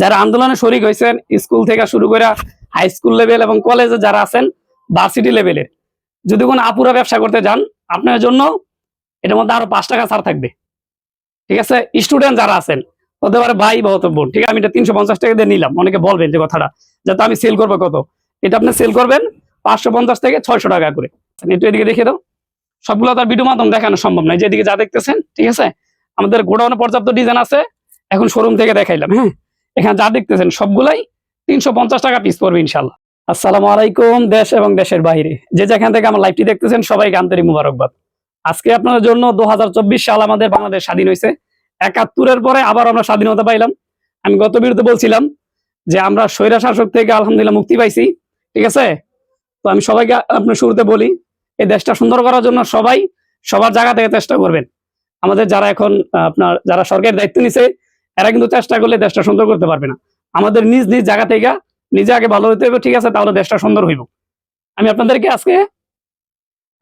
যারা আন্দোলনে শরিক হয়েছেন, স্কুল থেকে শুরু করে হাই স্কুল লেভেল এবং কলেজে যারা আছেন ভার্সিটি লেভেলের যদি কোনো আপুরা ব্যবসা করতে যান, আপনার জন্য এটার মধ্যে আরও পাঁচ টাকা ছাড় থাকবে। ঠিক আছে? স্টুডেন্ট যারা আছেন, হতে পারে ভাই বা হতে বোন, ঠিক আছে? আমি এটা তিনশো পঞ্চাশ টাকা দিয়ে নিলাম, অনেকে বলবেন যে কথাটা যাতে আমি সেল করব কত? এটা আপনি সেল করবেন পাঁচশো পঞ্চাশ থেকে ছয়শো টাকা করে। একটু এদিকে দেখে দাও। সবগুলো তার ভিডিও মাধ্যম দেখানো সম্ভব নয় যেদিকে যা দেখতেছেন, ঠিক আছে? আমাদের গোডাউনে পর্যাপ্ত ডিজাইন আছে, এখন শোরুম থেকে দেখাইলাম হ্যাঁ? এখানে যা দেখতেছেন সবগুলাই তিনশো পঞ্চাশ টাকা পিস পড়বে ইনশাল্লাহ আসসালামু আলাইকুম দেশ এবং দেশের বাইরে। যে যেখান থেকে আমার লাইভটি দেখতেছেন, সবাইকে আন্তরিক মুবারকবাদ। আজকে আপনাদের জন্য দু সাল আমাদের বাংলাদেশ স্বাধীন হয়েছে। একাত্তরের পরে আবার আমরা স্বাধীনতা পাইলাম। আমি গত বিরুদ্ধে বলছিলাম যে আমরা স্বৈরা শাসক থেকে আলহামদুলিল্লাহ মুক্তি পাইছি, ঠিক আছে? তো আমি সবাইকে আপনার শুরুতে বলি, এই দেশটা সুন্দর করার জন্য সবাই সবার জায়গা থেকে চেষ্টা করবেন। আমাদের যারা এখন আপনার, যারা সরকারের দায়িত্ব নিছে এরা কিন্তু চেষ্টা করলে দেশটা সুন্দর করতে পারবে না। আমাদের নিজ নিজ জায়গা থেকে নিজে আগে ভালো হইতে হবে, ঠিক আছে, তাহলে দেশটা সুন্দর হইব। আমি আপনাদেরকে আজকে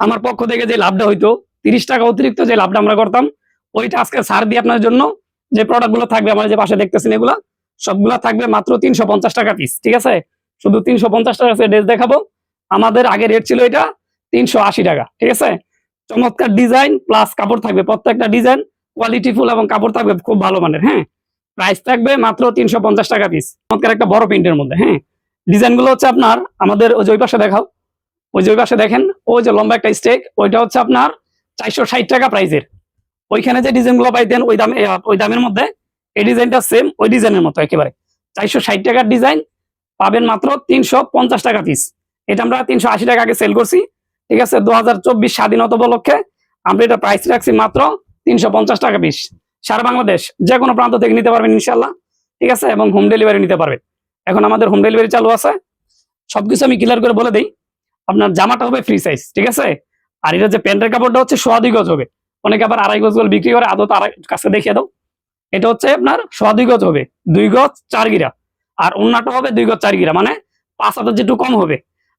আমার পক্ষ থেকে যে লাভটা হইতো, তিরিশ টাকা অতিরিক্ত যে লাভটা আমরা করতাম, ওইটা আজকে ছাড় দিয়ে আপনার জন্য যে প্রোডাক্টগুলো থাকবে, আমার যে পাশে দেখতেছেন এগুলা, সবগুলা থাকবে মাত্র তিনশো পঞ্চাশ টাকা পিস ঠিক আছে? শুধু তিনশো পঞ্চাশ টাকা ড্রেস দেখাবো। আমাদের আগে রেট ছিল এটা তিনশো আশি টাকা, ঠিক আছে? চমৎকার ডিজাইন প্লাস কাপড় থাকবে, প্রত্যেকটা ডিজাইন কোয়ালিটিফুল এবং কাপড় থাকবে খুব ভালো মানের হ্যাঁ? প্রাইস থাকবে মাত্র তিনশো পঞ্চাশ টাকা পিস চমৎকার একটা বড় প্রিন্টের মধ্যে হ্যাঁ? ডিজাইনগুলো হচ্ছে আপনার, আমাদের ওই যে ওই পাশে দেখাও। ওই যে ওই পাশে দেখেন, ওই যে লম্বা একটা স্টেক ওইটা হচ্ছে আপনার চারশো ষাট টাকা প্রাইসের ওইখানে যে ডিজাইনগুলো পাইতেন, ওই দামে ওই দামের মধ্যে, এই ডিজাইনটা সেম ওই ডিজাইনের মতো একেবারে। চারশো ষাট টাকার ডিজাইন পাবেন মাত্র তিনশো পঞ্চাশ টাকা পিস এটা আমরা তিনশো আশি টাকা আগে সেল করছি, ঠিক আছে? দু হাজার চব্বিশ স্বাধীনতা উপলক্ষে আমরা এটা প্রাইস রাখছি মাত্র তিনশো পঞ্চাশ টাকা পিস সারা বাংলাদেশ যে কোনো প্রান্ত থেকে নিতে পারবেন ইনশাল্লাহ ঠিক আছে? এবং হোম ডেলিভারি নিতে পারবেন এখন আমাদের হোম ডেলিভারি চালু আছে। সবকিছু আমি ক্লিয়ার করে বলে দিই, আপনার জামাটা হবে ফ্রি সাইজ ঠিক আছে? আর এটা যে প্যান্টের কাপড়টা হচ্ছে সোয়া গজ হবে। অনেকে আবার আড়াই গজ করে বিক্রি করে আদত আড়াই কাছে দেখিয়ে দাও। এটা হচ্ছে আপনার সোয়া গজ হবে, দুই গজ চার গিরা। আর অন্যটা হবে দুই গজ চার গিরা মানে পাঁচ হাজার যেটু কম হবে।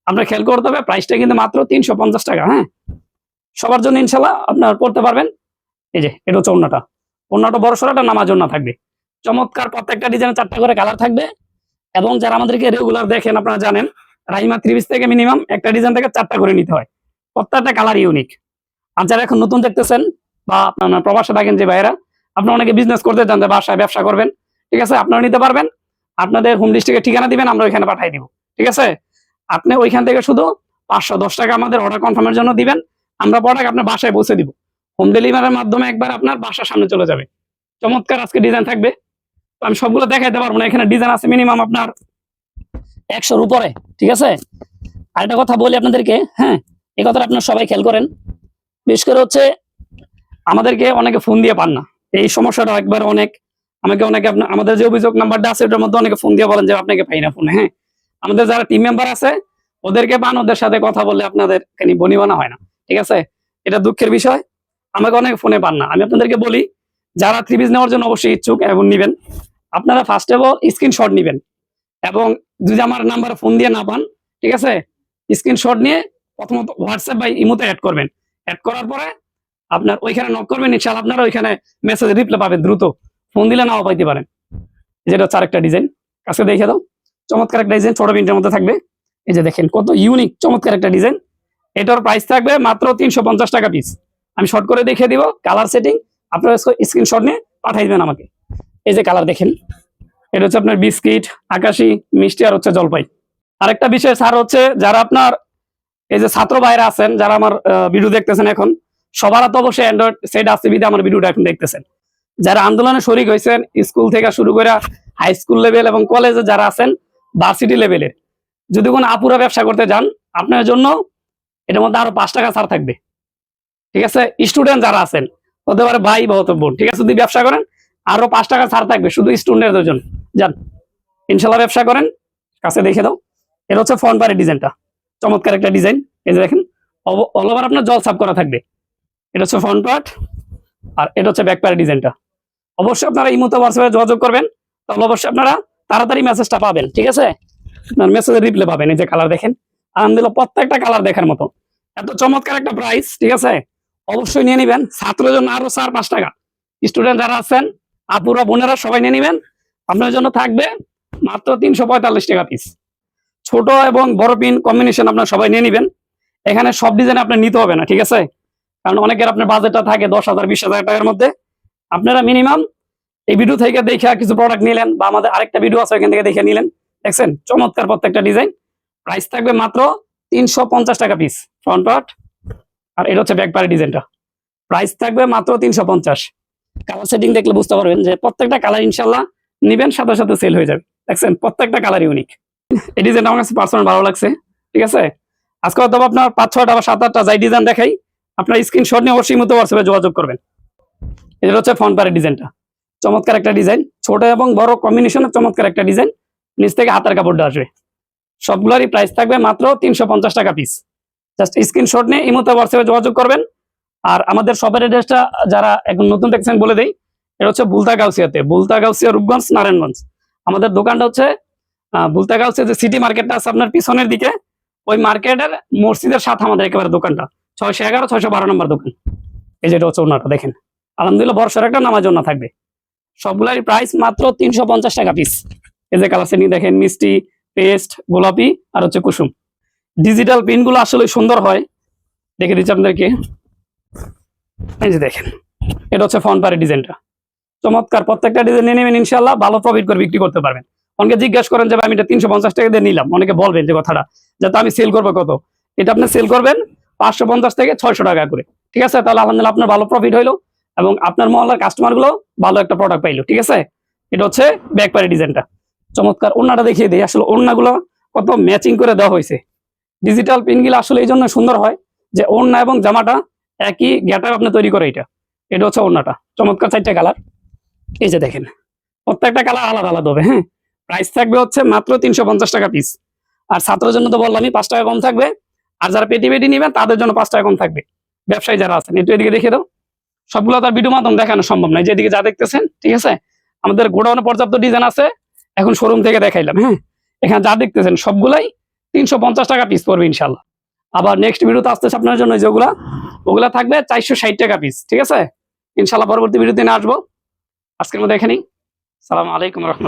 আপনার খেয়াল করতে হবে প্রাইসটা কিন্তু মাত্র তিনশো পঞ্চাশ টাকা হ্যাঁ? সবার জন্য ইনশাল্লাহ আপনার পড়তে পারবেন। এই যে, এটা হচ্ছে অন্যটা অন্যটা বড় সরাটা নামার জন্য থাকবে। চমৎকার প্রত্যেকটা ডিজাইনে চারটা করে কালার থাকবে। এবং যারা আমাদেরকে রেগুলার দেখেন, আপনারা জানেন রাইমা ত্রিশ থেকে মিনিমাম একটা ডিজাইন থেকে চারটা করে নিতে হয়। প্রত্যেকটা কালার ইউনিক আর যারা এখন নতুন দেখতেছেন বা আপনার প্রবাসে থাকেন যে ভাইয়েরা, আপনারা অনেকে বিজনেস করতে চান যে বাসায় ব্যবসা করবেন, ঠিক আছে? আপনারা নিতে পারবেন। আপনাদের হোম ডিস্ট্রিক্টের ঠিকানা দিবেন, আমরা ওইখানে পাঠিয়ে দিব, ঠিক আছে? আপনি ওইখান থেকে শুধু পাঁচশো দশ টাকা আমাদের অর্ডার কনফার্মের জন্য দিবেন। আমরা প্রোডাক্ট আপনার বাসায় পৌঁছে দিব। হোম ডেলিভারির মাধ্যমে একবার আপনার বাসার সামনে চলে যাবে। চমৎকার আজকে ডিজাইন থাকবে। আমি সবগুলো দেখাইতে পারব না, এখানে ডিজাইন আছে মিনিমাম আপনার একশোর উপরে, ঠিক আছে? আরেকটা কথা বলি আপনাদেরকে হ্যাঁ এই কথাটা আপনার সবাই খেয়াল করেন। বিশেষ করে হচ্ছে আমাদেরকে অনেকে ফোন দিয়ে পান না। এই সমস্যাটা একবার অনেক, আমাকে অনেকে আপনার আমাদের যে অভিযোগ নাম্বারটা আছে, ওটার মধ্যে অনেকে ফোন দিয়ে বলেন যে আপনাকে পাই না ফোনে হ্যাঁ। আমাদের যারা টিম মেম্বার আছে, ওদেরকে পান, ওদের সাথে কথা বললে আপনাদের বনিবানা হয় না, ঠিক আছে? এটা দুঃখের বিষয়। আমাকে অনেক ফোনে পান না। আমি আপনাদেরকে বলি, যারা ত্রিবিজ নেওয়ার জন্য অবশ্যই ইচ্ছুক এবং নিবেন। আপনারা ফার্স্ট অফ অল স্ক্রিনশট নিবেন এবং যদি আমার নাম্বারে ফোন দিয়ে না পান, ঠিক আছে? স্ক্রিনশট নিয়ে প্রথমত হোয়াটসঅ্যাপ বা ইমোতে অ্যাড করবেন। অ্যাড করার পরে আপনার ওইখানে নক করবেন, ইনশাআল্লাহ আপনারা ওইখানে মেসেজ রিপ্লাই পাবেন দ্রুত। ফোন দিলে নাও পাইতে পারেন। যেটা হচ্ছে আরেকটা ডিজাইন কাছে দেখে দাও। চমৎকার একটা ডিজাইন ছোট প্রিন্টের মধ্যে থাকবে। এই যে দেখেন, কত ইউনিক চমৎকার একটা ডিজাইন এটার প্রাইস থাকবে মাত্র তিনশো পঞ্চাশ টাকা পিস আমি শর্ট করে দেখিয়ে দিব কালার সেটিং আপনারা স্ক্রিনশট নিয়ে পাঠাই দিবেন আমাকে। এই যে কালার দেখেন। এটা হচ্ছে আপনার বিস্কিট, আকাশি, মিষ্টি আর হচ্ছে জলপাই। আরেকটা বিষয় স্যার হচ্ছে, যারা আপনার এই যে ছাত্র ভাইরা আছেন, যারা আমার ভিডিও দেখতেছেন এখন, সবার তো অবশ্যই অ্যান্ড্রয়েড সেট আছে বিধে আমার ভিডিওটা এখন দেখতেছেন। যারা আন্দোলনে শরিক হয়েছেন স্কুল থেকে শুরু করে হাই স্কুল লেভেল এবং কলেজে যারা আছেন ভার্সিটি লেভেলের যদি কোনো আপুরা ব্যবসা করতে যান, আপনার জন্য এটার মধ্যে আরও পাঁচ টাকা ছাড় থাকবে। ঠিক আছে? স্টুডেন্ট যারা আছেন, হতে পারে ভাই বা বোন, ঠিক আছে? যদি ব্যবসা করেন, আরও পাঁচ টাকা ছাড় থাকবে শুধু স্টুডেন্টদের জন্য। যান, ইনশাল্লাহ ব্যবসা করেন, কাছে দেখে দাও। এটা হচ্ছে ফ্রন্ট পারের ডিজাইনটা চমৎকার একটা ডিজাইন এই যে দেখেন অল ওভার আপনার জল সাফ করা থাকবে। এটা হচ্ছে ফ্রন্ট পার্ট আর এটা হচ্ছে ব্যাক পারের ডিজাইনটা অবশ্যই আপনারা এই মতো হোয়াটসঅ্যাপে যোগাযোগ করবেন, তাহলে অবশ্যই আপনারা তাড়াতাড়ি মেসেজটা পাবেন, ঠিক আছে? আপনার মেসেজের রিপ্লাই পাবেন, এই যে কালার দেখেন। আলহামদুলিল্লাহ, প্রত্যেকটা কালার দেখার মতো। এত চমৎকার একটা প্রাইস ঠিক আছে? অবশ্যই নিয়ে নেবেন। ছাত্রের জন্য আরও চার, পাঁচ টাকা। স্টুডেন্ট যারা আছেন, আপুরা, বোনেরা সবাই নিয়ে নেবেন। আপনার জন্য থাকবে মাত্র তিনশো পঁয়তাল্লিশ টাকা পিস ছোট এবং বড় পিন কম্বিনেশন আপনার সবাই নিয়ে নেবেন। এখানে সব ডিজাইন আপনার নিতে হবে না, ঠিক আছে? কারণ অনেকের আপনার বাজেটটা থাকে দশ হাজার, বিশ হাজার টাকার মধ্যে। আপনারা মিনিমাম এই ভিডিও থেকে দেখে কিছু প্রোডাক্ট নিলেন বা আমাদের আরেকটা ভিডিও আছে এখান থেকে দেখে নিলেন। দেখছেন? চমৎকার প্রত্যেকটা ডিজাইন প্রাইস থাকবে মাত্র তিনশো পঞ্চাশ টাকা পিস ফ্রন্ট পার্ট আর এটা হচ্ছে ব্যাক পার্টের ডিজাইনটা। প্রাইস থাকবে মাত্র তিনশো পঞ্চাশ। কালার সেটিং দেখলে বুঝতে পারবেন যে প্রত্যেকটা কালার ইনশাল্লাহ নিবেন, সাথে সাথে সেল হয়ে যাবে। দেখছেন, প্রত্যেকটা কালার ইউনিক এই ডিজাইনটা আমার কাছে পার্সোনাল ভালো লাগছে, ঠিক আছে? আজকে হয়তো আপনার পাঁচ ছয়টা বা সাত আটটা যাই ডিজাইন দেখাই, আপনার স্ক্রিনশট নিয়ে অবশ্যই মতো হোয়াটসঅ্যাপে যোগাযোগ করবেন। এটা হচ্ছে ফ্রন্ট পারের ডিজাইনটা চমৎকার একটা ডিজাইন ছোট এবং বড় কম্বিনেশনের চমৎকার একটা ডিজাইন নিচ থেকে হাতের কাপড়টা আসবে। সবগুলোরই প্রাইস থাকবে মাত্র তিনশো পঞ্চাশ টাকা পিস জাস্ট স্ক্রিনশট নিয়ে এই মতো হোয়াটসঅ্যাপে যোগাযোগ করবেন। আর আমাদের শপের অ্যাড্রেসটা যারা এখন নতুন দেখছেন বলে দেই, এটা হচ্ছে বুলতা গাউসিয়াতে বুলতা গাউসিয়া রূপগঞ্জ, নারায়ণগঞ্জ। আমাদের দোকানটা হচ্ছে বুলতা গাউসিয়া যে সিটি মার্কেটটা আছে আপনার পিছনের দিকে, ওই মার্কেটের মসজিদের সাথে আমাদের একেবারে দোকানটা। ছয়শো এগারো, ছয়শো বারো নম্বর দোকান। এই যেটা হচ্ছে ওনাটা, দেখেন। আলহামদুলিল্লাহ বর্ষার একটা নামাজ জন্য থাকবে। সবগুলারই প্রাইস মাত্র তিনশো পঞ্চাশ টাকা পিস এই যে কালার দেখেন, মিষ্টি পেস্ট গোলাপি, আর হচ্ছে কুসুম। ডিজিটাল পিনগুলো আসলে সুন্দর হয়। দেখে দিচ্ছি আপনাদেরকে। এই যে দেখেন, এটা হচ্ছে ফোন পারে ডিজাইনটা চমৎকার, প্রত্যেকটা ডিজাইন নিয়ে নেবেন ইনশাল্লাহ ভালো প্রফিট করে বিক্রি করতে পারবেন। অনেকে জিজ্ঞাসা করেন যে আমি এটা তিনশো পঞ্চাশ টাকা দিয়ে নিলাম। অনেকে বলবেন যে, কথাটা যাতে আমি সেল করব কত? এটা আপনি সেল করবেন পাঁচশো পঞ্চাশ থেকে ছয়শো টাকা করে। ঠিক আছে? তাহলে আলহামদুলিল্লাহ আপনার ভালো প্রফিট হইল এবং আপনার মহল্লার কাস্টমারগুলো ভালো একটা প্রোডাক্ট পাইলো। ঠিক আছে? এটা হচ্ছে ব্যাক পারে ডিজাইনটা চমৎকার, ওড়নাটা দেখিয়ে দিই। আসলে ওড়নাগুলো কত ম্যাচিং করে দেওয়া হয়েছে। ডিজিটাল পিনগুলো আসলে এই জন্য সুন্দর হয় যে ওড়না এবং জামাটা একই গ্যাটার আপনি তৈরি করে এটা। এটা হচ্ছে ওড়নাটা। চমৎকার চারটা কালার। এই যে দেখেন, প্রত্যেকটা কালার আলাদা আলাদা হবে হ্যাঁ? প্রাইস থাকবে হচ্ছে মাত্র তিনশো পঞ্চাশ টাকা পিস আর ছাত্রের জন্য তো বললামই, পাঁচ টাকা কম থাকবে। আর যারা পেটি পেটি নেবেন, তাদের জন্য পাঁচ টাকা কম থাকবে। ব্যবসায়ী যারা আছেন, একটু এদিকে দেখে দাও। সবগুলো তার ভিডিও মাধ্যম দেখানো সম্ভব নয়। যেদিকে যা দেখতেছেন, ঠিক আছে? আমাদের গোডাউনে পর্যাপ্ত ডিজাইন আছে। এখন শোরুম থেকে দেখাইলাম হ্যাঁ? এখানে যা দেখতেছেন, সবগুলাই তিনশো পঞ্চাশ টাকা পিস পড়বে ইনশাল্লাহ আবার নেক্সট ভিডিওতে আসতেছে আপনার জন্য যেগুলা ওগুলা থাকবে চারশো ষাট টাকা পিস ঠিক আছে? ইনশাল্লাহ পরবর্তী ভিডিওতে আসব। আজকের মধ্যে এখানেই। সালাম আলাইকুম রহমতুল্লাহ।